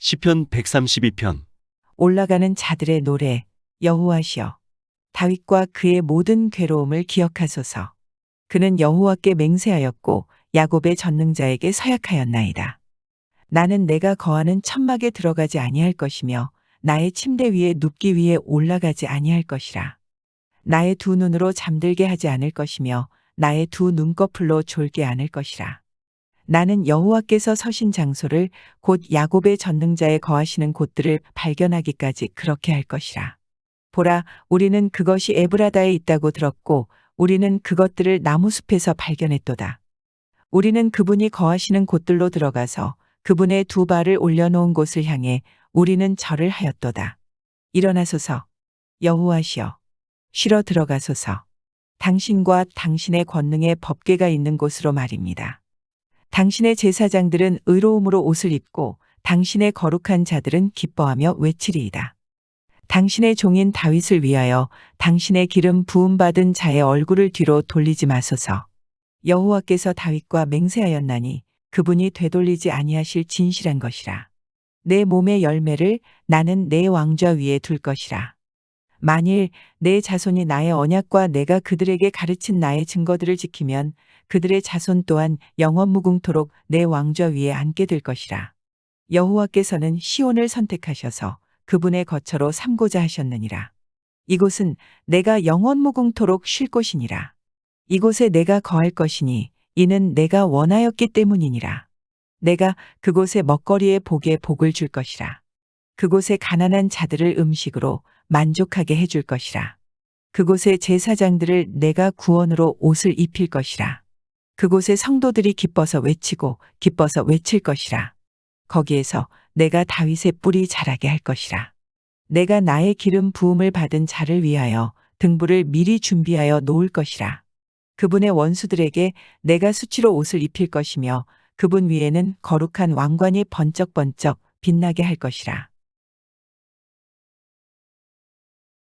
시편 132편. 올라가는 자들의 노래 여호와시여. 다윗과 그의 모든 괴로움을 기억하소서. 그는 여호와께 맹세하였고 야곱의 전능자에게 서약하였나이다. 나는 내가 거하는 천막에 들어가지 아니할 것이며 나의 침대 위에 눕기 위해 올라가지 아니할 것이라. 나의 두 눈으로 잠들게 하지 않을 것이며 나의 두 눈꺼풀로 졸게 않을 것이라 나는 여호와께서 서신 장소를 곧 야곱의 전능자에 거하시는 곳들을 발견하기까지 그렇게 할 것이라. 보라, 우리는 그것이 에브라다에 있다고 들었고, 우리는 그것들을 나무숲에서 발견했도다. 우리는 그분이 거하시는 곳들로 들어가서 그분의 두 발을 올려놓은 곳을 향해 우리는 절을 하였도다. 일어나소서, 여호와시여, 쉬러 들어가소서. 당신과 당신의 권능의 법궤가 있는 곳으로 말입니다. 당신의 제사장들은 의로움으로 옷을 입고 당신의 거룩한 자들은 기뻐하며 외치리이다. 당신의 종인 다윗을 위하여 당신의 기름 부음 받은 자의 얼굴을 뒤로 돌리지 마소서. 여호와께서 다윗과 맹세하였나니 그분이 되돌리지 아니하실 진실한 것이라. 내 몸의 열매를 나는 내 왕좌 위에 둘 것이라. 만일 내 자손이 나의 언약과 내가 그들에게 가르친 나의 증거들을 지키면 그들의 자손 또한 영원 무궁토록 내 왕좌 위에 앉게 될 것이라. 여호와께서는 시온을 선택하셔서 그분의 거처로 삼고자 하셨느니라. 이곳은 내가 영원 무궁토록 쉴 곳이니라. 이곳에 내가 거할 것이니 이는 내가 원하였기 때문이니라. 내가 그곳의 먹거리에 복에 복을 줄 것이라. 그곳에 가난한 자들을 음식으로 만족하게 해줄 것이라. 그곳의 제사장들을 내가 구원으로 옷을 입힐 것이라. 그곳의 성도들이 기뻐서 외치고 기뻐서 외칠 것이라. 거기에서 내가 다윗의 뿔이 자라게 할 것이라. 내가 나의 기름 부음을 받은 자를 위하여 등불을 미리 준비하여 놓을 것이라. 그분의 원수들에게 내가 수치로 옷을 입힐 것이며 그분 위에는 거룩한 왕관이 번쩍번쩍 빛나게 할 것이라.